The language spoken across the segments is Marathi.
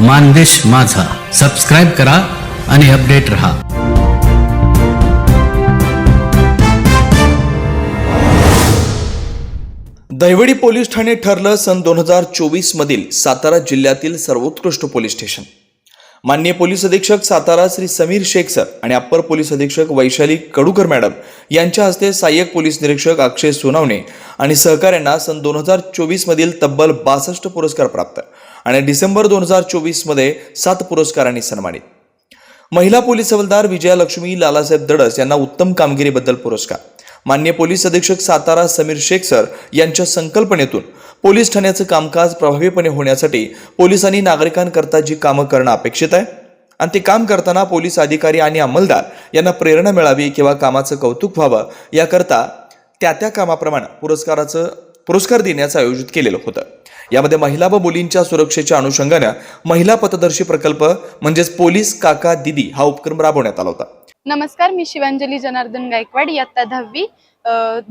मानदेश माझा. सबस्क्राईब करा आणि अपडेट रहा. दहिवडी पोलीस ठाणे ठरलं सन दोन हजार चोवीस मधील सातारा जिल्ह्यातील सर्वोत्कृष्ट पोलीस स्टेशन. माननीय पोलीस अधीक्षक सातारा श्री समीर शेख सर आणि अप्पर पोलीस अधीक्षक वैशाली कडूकर मॅडम यांच्या हस्ते सहाय्यक पोलीस निरीक्षक अक्षय सोनावणे आणि सहकाऱ्यांना सन दोन हजार चोवीस मधील तब्बल बासष्ट पुरस्कार प्राप्त. आणि डिसेंबर दोन हजार चोवीसमध्ये सात पुरस्कारांनी सन्मानित. महिला पोलीस हवालदार विजयालक्ष्मी लालासाहेब दडस यांना उत्तम कामगिरीबद्दल पुरस्कार. मान्य पोलीस अधीक्षक सातारा समीर शेख सर यांच्या संकल्पनेतून पोलीस ठाण्याचं कामकाज प्रभावीपणे होण्यासाठी पोलिसांनी नागरिकांकरता जी कामं करणं अपेक्षित आहे आणि ते काम करताना पोलीस अधिकारी आणि अंमलदार यांना प्रेरणा मिळावी किंवा कामाचं कौतुक व्हावं याकरता त्या त्या कामाप्रमाणे पुरस्काराचं पुरस्कार देण्याचं आयोजित केलेलं होतं. यामध्ये महिला व मुलींच्या सुरक्षेच्या अनुषंगाने महिला पथदर्शी प्रकल्प म्हणजेच पोलीस काका दिदी हा उपक्रम राबवण्यात आला होता. नमस्कार मी शिवांजली जनार्दन गायकवाड इयत्ता दहावी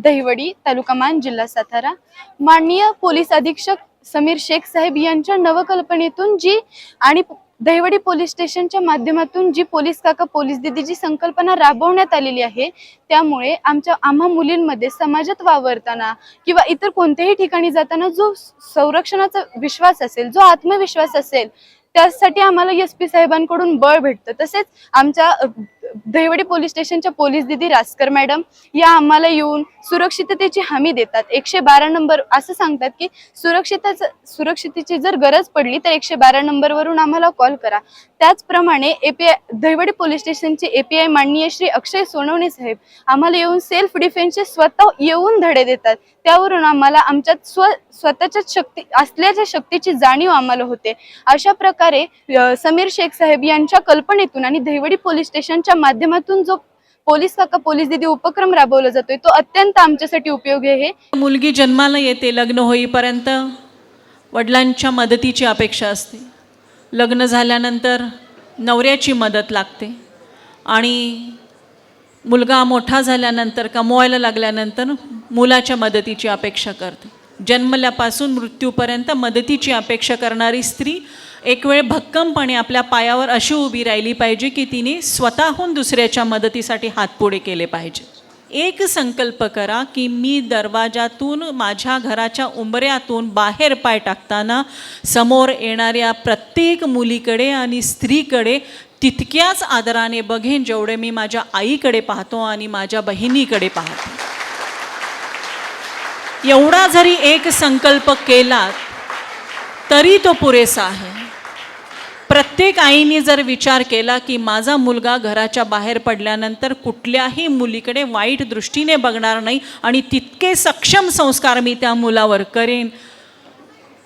दहिवडी तालुका मान जिल्हा सातारा. माननीय पोलीस अधीक्षक समीर शेख साहेब यांच्या नवकल्पनेतून जी आणि दहिवडी पोलीस स्टेशनच्या माध्यमातून जी पोलीस काका पोलीस दिदी जी संकल्पना राबवण्यात आलेली आहे त्यामुळे आमच्या आम्हा मुलींमध्ये समाजात वावरताना किंवा इतर कोणत्याही ठिकाणी जाताना जो संरक्षणाचा विश्वास असेल जो आत्मविश्वास असेल त्यासाठी आम्हाला एस पी साहेबांकडून बळ भेटतं. तसेच आमच्या दहिवडी पोलीस स्टेशनच्या पोलीस दिदी रासकर मॅडम या आम्हाला येऊन सुरक्षिततेची हमी देतात. एकशे बारा नंबर असं सांगतात की सुरक्षितच सुरक्षितेची जर गरज पडली तर एकशे बारा नंबरवरून आम्हाला कॉल करा. त्याचप्रमाणे एपीआय दहिवडी पोलीस स्टेशनचे एपीआय माननीय श्री अक्षय सोनवणे साहेब आम्हाला येऊन सेल्फ डिफेन्सचे स्वतः येऊन धडे देतात. त्यावरून आम्हाला आमच्यात स्व स्वतःच्या शक्ती असल्याच्या शक्तीची जाणीव आम्हाला होते. अशा प्रकारे प्रकारे समीर शेख साहेब यांच्या कल्पनेतून आणि दहिवडी पोलीस स्टेशनच्या माध्यमातून जो पोलीस काका पोलीस दिदी उपक्रम राबवला जातोय तो अत्यंत आमच्यासाठी उपयोगी आहे. मुलगी जन्माला येते लग्न होईपर्यंत वडिलांच्या मदतीची अपेक्षा असते. लग्न झाल्यानंतर नवऱ्याची मदत लागते. आणि मुलगा मोठा झाल्यानंतर कमवायला लागल्यानंतर मुलाच्या मदतीची अपेक्षा करते. जन्मल्यापासून मृत्यूपर्यंत मदतीची अपेक्षा करणारी स्त्री एक वेळ भक्कमपणे आपल्या पायावर अशी उभी राहिली पाहिजे की तिने स्वतःहून दुसऱ्याच्या मदतीसाठी हात पुढे केले पाहिजे. एक संकल्प करा की मी दरवाजातून माझ्या घराच्या उंबऱ्यातून बाहेर पाय टाकताना समोर येणाऱ्या प्रत्येक मुलीकडे आणि स्त्रीकडे तितक्याच आदराने बघेन जेवढे मी माझ्या आईकडे पाहतो आणि माझ्या बहिणीकडे पाहतो. एवढा जरी एक संकल्प केला तरी तो पुरेसा आहे. प्रत्येक आईने जर विचार केला की माझा मुलगा घराच्या बाहेर पडल्यानंतर कुठल्याही मुलीकडे वाईट दृष्टीने बघणार नाही आणि तितके सक्षम संस्कार मी त्या मुलावर करेन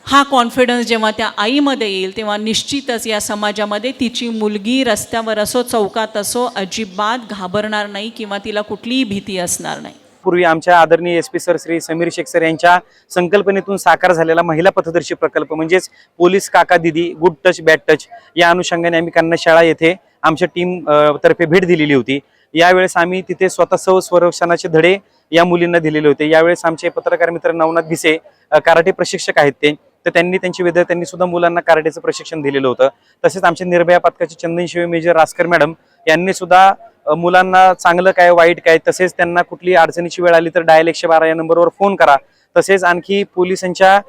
हा कॉन्फिडन्स जेव्हा त्या आईमध्ये येईल तेव्हा निश्चितच या समाजामध्ये तिची मुलगी रस्त्यावर असो चौकात असो अजिबात घाबरणार नाही किंवा तिला कुठलीही भीती असणार नाही. पूर्वी आमच्या आदरणीय S P sir Shri Sameer Shaikh sir यांच्या संकल्पनेतून साकार झालेला महिला पथदर्शी प्रकल्प म्हणजेच पोलीस काका दिदी गुड टच बॅड टच या अनुषंगाने आम्ही कन्या शाळा येथे आमच्या टीम तर्फे भेट दिलेली होती. यावेळेस आम्ही तिथे स्वतः सौ स्वरक्षणाचे धडे या मुलींना दिलेले होते. यावेळेस आमचे पत्रकार मित्र नवनाथ भिसे कराटे प्रशिक्षक आहेत ते. तर त्यांनी त्यांच्या विद्यार्थ्यांनी सुद्धा मुलांना कराटेचं प्रशिक्षण दिलेलं होतं. तसेच आमचे निर्भया पथकाचे Chandanshiv major Raskar madam यांनी सुद्धा मुलांना चांगलं काय वाईट काय तसेच त्यांना कुठली अडचणीची वेळ आली तर डायल एकशे बारा या नंबरवर फोन करा. तसेच आणखी पोलिसांच्या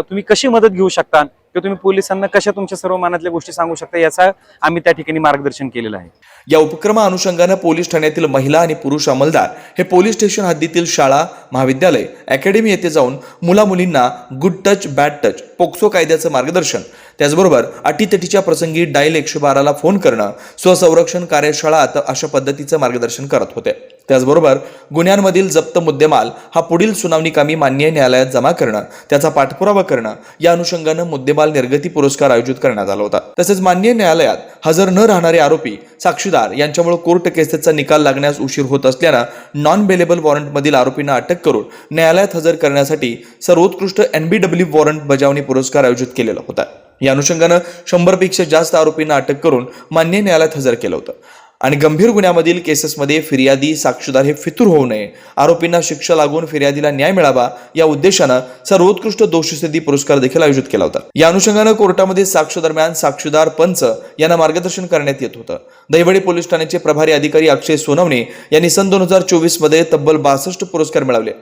तुम्ही कशी मदत घेऊ शकता? किंवा तुम्ही पोलिसांना कशा तुमच्या सर्व मनातल्या गोष्टी सांगू शकता याचा आम्ही त्या ठिकाणी मार्गदर्शन केलेलं आहे. या उपक्रमा अनुषंगानं पोलीस ठाण्यातील महिला आणि पुरुष अंमलदार हे पोलीस स्टेशन हद्दीतील शाळा महाविद्यालय अकॅडमी येथे जाऊन मुला मुलींना good touch bad touch POCSO कायद्याचं मार्गदर्शन त्याचबरोबर अटीतटीच्या प्रसंगी डायल एकशे बाराला फोन करणं स्वसंरक्षण कार्यशाळा आता अशा पद्धतीचं मार्गदर्शन करत होते. त्याचबरोबर गुन्ह्यांमधील जप्त मुद्देमाल हा पुढील सुनावणी कामी मान्य न्यायालयात जमा करणं त्याचा पाठपुरावा करणं या अनुषंगानं मुद्देमाल निर्गती पुरस्कार आयोजित करण्यात आला होता. तसेच मान्य न्यायालयात हजर न राहणारे आरोपी साक्षीदार यांच्यामुळे कोर्ट केसेसचा निकाल लागण्यास उशीर होत असल्यानं नॉन बेलेबल वॉरंटमधील आरोपींना अटक करून न्यायालयात हजर करण्यासाठी सर्वोत्कृष्ट एनबीडब्ल्यू वॉरंट बजावणी पुरस्कार आयोजित केलेला होता. या अनुषंगानं शंभरपेक्षा जास्त आरोपींना अटक करून मान्य न्यायालयात हजर केलं होतं. आणि गंभीर गुन्ह्यामधील केसेसमध्ये फिर्यादी साक्षीदार हे फितूर होऊ नये. आरोपींना शिक्षा लागून फिर्यादीला न्याय मिळावा या उद्देशानं सर्वोत्कृष्ट दोषसिद्धी पुरस्कार देखील आयोजित केला होता. या अनुषंगानं कोर्टामध्ये साक्ष दरम्यान साक्षीदार पंच यांना मार्गदर्शन करण्यात येत होतं. दहिवडी पोलीस ठाण्याचे प्रभारी अधिकारी अक्षय सोनवणे यांनी सन दोन हजार चोवीसमध्ये तब्बल बासष्ट पुरस्कार मिळवले.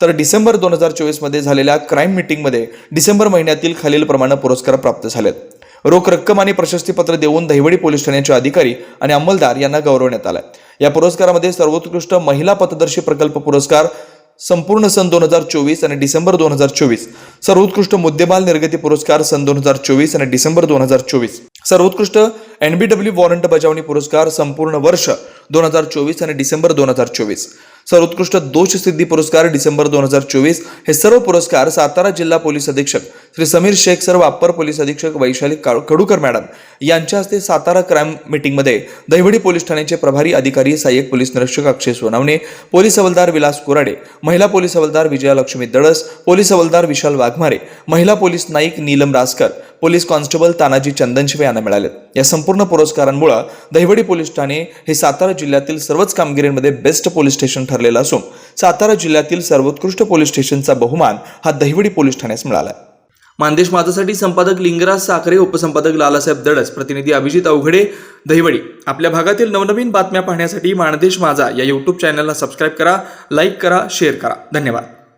तर डिसेंबर दोन हजार चोवीसमध्ये झालेल्या क्राईम मीटिंगमध्ये डिसेंबर महिन्यातील खालीलप्रमाणे पुरस्कार प्राप्त झालेत. रोख रक्कम आणि प्रशस्तीपत्र देऊन दहिवडी पोलीस ठाण्याचे अधिकारी आणि अंमलदार यांना गौरवण्यात आलं या पुरस्कारामध्ये सर्वोत्कृष्ट महिला पथदर्शी प्रकल्प पुरस्कार संपूर्ण सन दोन हजार चोवीस आणि डिसेंबर दोन हजार चोवीस. सर्वोत्कृष्ट मुद्देमाल निर्गती पुरस्कार सन दोन हजार चोवीस आणि डिसेंबर दोन हजार चोवीस. सर्वोत्कृष्ट एनबीडब्ल्यू वॉरंट बजावणी पुरस्कार संपूर्ण वर्ष दोन हजार चोवीस आणि डिसेंबर दोन हजार चोवीस. सर्वोत्कृष्ट दोष सिद्धी पुरस्कार डिसेंबर दोन हजार चोवीस हे सर्व पुरस्कार सातारा जिल्हा पोलीस अधीक्षक श्री समीर शेख सर वापर अप्पर पोलीस अधीक्षक वैशाली कडूकर मॅडम यांच्या हस्ते सातारा क्राईम मीटिंगमध्ये दहिवडी पोलीस ठाण्याचे प्रभारी अधिकारी सहाय्यक पोलीस निरीक्षक अक्षय सोनावणे पोलीस हवालदार विलास कुराडे महिला पोलीस हवालदार विजयालक्ष्मी दळस पोलीस हवालदार विशाल वाघमारे महिला police Naik Neelam Raskar police constable Tanaji Chandanshive यांना मिळाले. या संपूर्ण पुरस्कारांमुळे दहिवडी पोलीस ठाणे हे सातारा जिल्ह्यातील सर्वच कामगिरीमध्ये बेस्ट पोलीस स्टेशन ठरलेलं असून सातारा जिल्ह्यातील सर्वोत्कृष्ट पोलीस स्टेशनचा बहुमान हा दहिवडी पोलीस ठाण्यास मिळाला मानदेश माझासाठी संपादक लिंगराज साखरे उपसंपादक लालासाहेब दडस प्रतिनिधी अभिजित अवघडे दहिवडी. आपल्या भागातील नवनवीन बातम्या पाहण्यासाठी मानदेश माझा या यूट्यूब चॅनलला सबस्क्राईब करा लाईक करा शेअर करा. धन्यवाद.